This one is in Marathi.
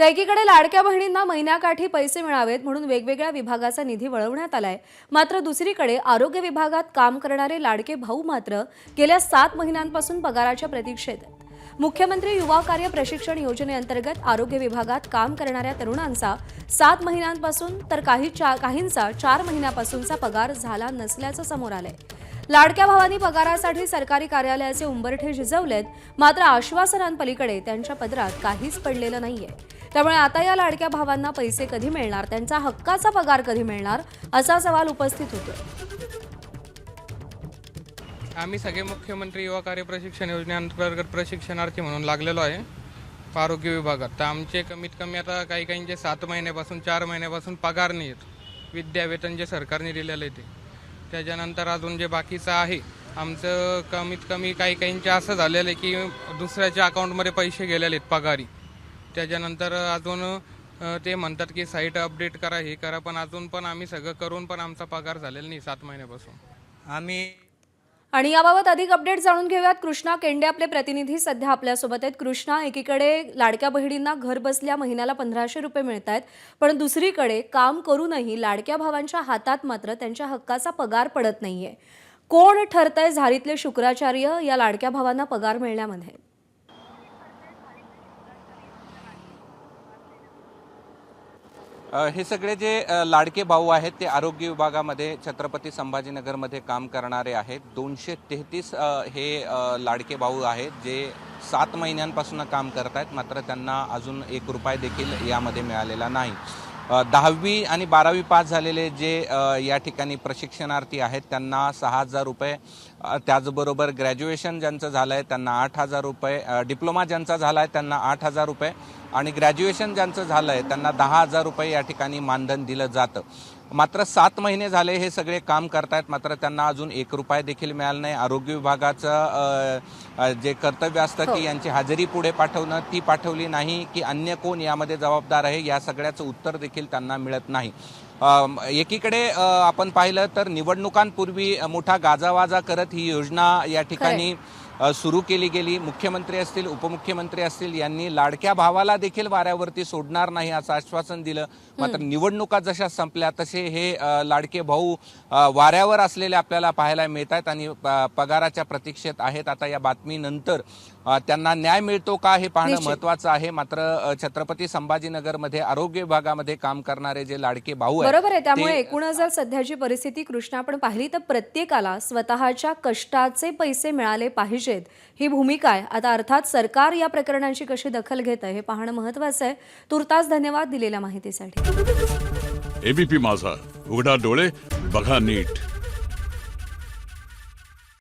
तर एकीकडे लाडक्या बहिणींना महिन्याकाठी पैसे मिळावेत म्हणून वेगवेगळ्या विभागाचा निधी वळवण्यात आलाय. मात्र दुसरीकडे आरोग्य विभागात काम करणारे लाडके भाऊ मात्र गेल्या सात महिन्यांपासून पगाराच्या प्रतीक्षेत मुख्यमंत्री युवा कार्य प्रशिक्षण योजनेअंतर्गत आरोग्य विभागात काम करणाऱ्या तरुणांचा सात महिन्यांपासून तर काही चा काहींचा चार महिन्यापासूनचा पगार झाला नसल्याचं समोर आलंय. लाडक्या भावांनी पगारासाठी सरकारी कार्यालयाचे उंबरठे झिजवलेत मात्र आश्वासनांपलीकडे त्यांच्या पदरात काहीच पडलेलं नाहीये. त्यामुळे आता या लाडक्या भावांना पैसे कधी मिळणार? त्यांचा हक्काचा पगार कधी मिळणार? असा सवाल उपस्थित होतो आम्ही सगळे मुख्यमंत्री युवा कार्य प्रशिक्षण योजनेअंतर्गत प्रशिक्षणार्थी म्हणून लागलेलो आहे आरोग्य विभागात. तर आमचे कमीत कमी आता काही काहींचे सात महिन्यापासून चार महिन्यापासून पगार नाही आहेत. विद्यावेतन जे सरकारने दिलेलं आहे ते. त्याच्यानंतर अजून जे बाकीचं आहे आमचं कमीत कमी काही काहींचे असं झालेलं आहे की दुसऱ्याच्या अकाउंटमध्ये पैसे गेलेले आहेत पगारी. त्याच्यानंतर अजून ते म्हणतात की साईट अपडेट करा हे करा पण अजून पण आम्ही सगळं करून पण आमचा पगार झालेला नाही सात महिन्यापासून. आम्ही आणि याबाबत अधिक अपडेट जाणून घेऊयात. कृष्णा केंडे आपले प्रतिनिधी सध्या आपल्यासोबत आहेत. कृष्णा एकीकडे लाडक्या बहिणींना घर बसल्या महिन्याला पंधराशे रुपये मिळत आहेत पण दुसरीकडे काम करूनही लाडक्या भावांच्या हातात मात्र त्यांच्या हक्काचा पगार पडत नाहीये. कोण ठरतंय झारीतले शुक्राचार्य या लाडक्या भावांना पगार मिळण्यामध्ये? हे सगळे जे लाडके भाऊ आहेत ते आरोग्य विभागामध्ये छत्रपती संभाजीनगरमध्ये काम करणारे आहेत. दोनशे तेहतीस हे लाडके भाऊ आहेत जे सात महिन्यांपासून काम करत आहेत मात्र त्यांना अजून एक रुपये देखील यामध्ये मिळालेला नाही. दहावी आणि बारावी पास झालेले जे या ठिकाणी प्रशिक्षणार्थी आहेत त्यांना सहा हजार रुपये त्याचबरोबर ग्रॅज्युएशन ज्यांचं झालं आहे त्यांना आठ हजार रुपये डिप्लोमा ज्यांचा झाला आहे त्यांना आठ हजार रुपये आणि ग्रॅज्युएशन ज्यांचं झालं आहे त्यांना दहा हजार रुपये या ठिकाणी मानधन दिलं जातं. मात्र सात महिने झाले हे सगळे काम करतायत मात्र त्यांना अजून एक रुपये देखील मिळाला नाही. आरोग्य विभागाचं जे कर्तव्य असतं की यांची हजेरी पुढे पाठवणं ती पाठवली नाही की अन्य कोण यामध्ये जबाबदार आहे या सगळ्याचं उत्तर देखील त्यांना मिळत नाही. एकीकडे आपण पाहिलं तर निवडणुकांपूर्वी मोठा गाजावाजा करत ही योजना या ठिकाणी सुरू केली गेली. मुख्यमंत्री असतील उपमुख्यमंत्री असतील यांनी लाडक्या भावाला देखील वाऱ्यावरती सोडणार नाही असं आश्वासन दिलं. मात्र निवडणुका जशा संपल्या तसे हे लाडके भाऊ वाऱ्यावर असलेले आपल्याला पाहायला मिळत आहेत आणि पगाराच्या प्रतीक्षेत आहेत. आता या बातमीनंतर त्यांना न्याय मिळतो का हे पाहणं. महत्वाचं आहे. मात्र छत्रपती संभाजीनगरमध्ये आरोग्य विभागामध्ये काम करणारे जे लाडके भाऊ बरोबर आहे. त्यामुळे एकूणच जर सध्याची परिस्थिती कृष्णा आपण पाहिली तर प्रत्येकाला स्वतःच्या कष्टाचे पैसे मिळाले पाहिजेत ही भूमिका आहे. आता अर्थात सरकार या प्रकरणांची कशी दखल घेत आहे हे पाहणं महत्वाचं आहे. तुर्तास धन्यवाद दिलेल्या माहितीसाठी. एबीपी माझा. उघडा डोळे बघा नीट.